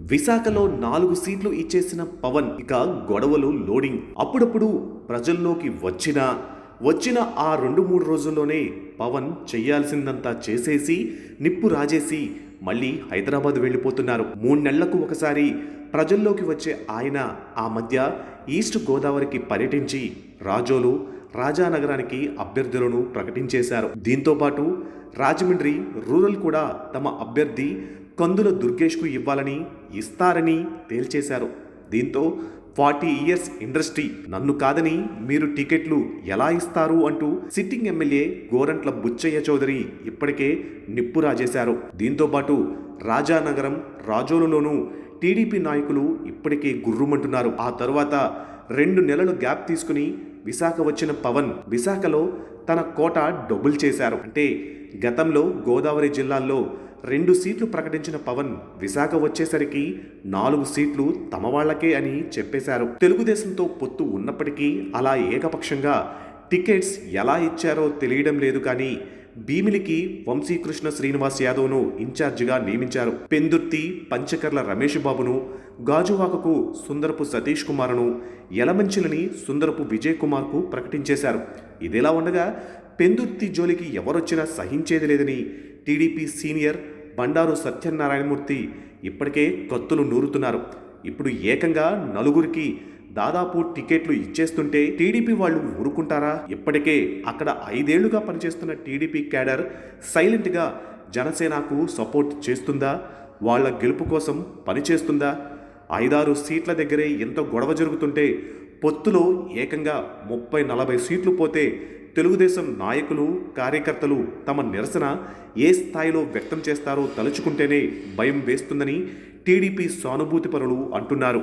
విశాఖలో నాలుగు సీట్లు ఇచ్చేసిన పవన్ ఇక గొడవలు లోడింగ్. అప్పుడప్పుడు ప్రజల్లోకి వచ్చిన వచ్చిన ఆ రెండు మూడు రోజుల్లోనే పవన్ చెయ్యాల్సిందంతా చేసేసి నిప్పు రాజేసి మళ్ళీ హైదరాబాద్ వెళ్ళిపోతున్నారు. మూడు నెలలకు ఒకసారి ప్రజల్లోకి వచ్చే ఆయన ఆ మధ్య ఈస్ట్ గోదావరికి పర్యటించి రాజోలు రాజానగరానికి అభ్యర్థులను ప్రకటించేశారు. దీంతో పాటు రాజమండ్రి రూరల్ కూడా తమ అభ్యర్థి కందుల దుర్గేష్కు ఇవ్వాలని ఇస్తారని తేల్చేశారు. దీంతో ఫార్టీ ఇయర్స్ ఇండస్ట్రీ నన్ను కాదని మీరు టికెట్లు ఎలా ఇస్తారు అంటూ సిట్టింగ్ ఎమ్మెల్యే గోరంట్ల బుచ్చయ్య చౌదరి ఇప్పటికే నిప్పు రాజేశారు. దీంతోపాటు రాజానగరం రాజోలులోనూ టీడీపీ నాయకులు ఇప్పటికే గుర్రుమంటున్నారు. ఆ తర్వాత రెండు నెలలు గ్యాప్ తీసుకుని విశాఖ వచ్చిన పవన్ విశాఖలో తన కోట డబుల్ చేశారు. అంటే గతంలో గోదావరి జిల్లాల్లో రెండు సీట్లు ప్రకటించిన పవన్ విశాఖ వచ్చేసరికి నాలుగు సీట్లు తమ వాళ్ళకే అని చెప్పేశారు. తెలుగుదేశంతో పొత్తు ఉన్నప్పటికీ అలా ఏకపక్షంగా టికెట్స్ ఎలా ఇచ్చారో తెలియడం లేదు కానీ భీమిలికి వంశీకృష్ణ శ్రీనివాస్ యాదవ్ను ఇన్ఛార్జిగా నియమించారు. పెందుర్తి పంచకర్ల రమేష్ బాబును గాజువాకకు సుందరపు సతీష్ కుమార్ను ఎలమంచులని సుందరపు విజయ్ కుమార్కు ప్రకటించేశారు. ఇదిలా ఉండగా పెందుర్తి జోలికి ఎవరొచ్చినా సహించేది లేదని టీడీపీ సీనియర్ బండారు సత్యనారాయణమూర్తి ఇప్పటికే కత్తులు నూరుతున్నారు. ఇప్పుడు ఏకంగా నలుగురికి దాదాపు టికెట్లు ఇచ్చేస్తుంటే టీడీపీ వాళ్ళు ఊరుకుంటారా? ఇప్పటికే అక్కడ ఐదేళ్ళుగా పనిచేస్తున్న టీడీపీ క్యాడర్ సైలెంట్గా జనసేనకు సపోర్ట్ చేస్తుందా? వాళ్ళ గెలుపు కోసం పనిచేస్తుందా ఐదారు సీట్ల దగ్గరే ఎంత గొడవ జరుగుతుంటే పొత్తులో ఏకంగా ముప్పై నలభై సీట్లు పోతే తెలుగుదేశం నాయకులు కార్యకర్తలు తమ నిరసన ఏ స్థాయిలో వ్యక్తం చేస్తారో తలుచుకుంటేనే భయం వేస్తుందని టీడీపీ సానుభూతి పరులు అంటున్నారు.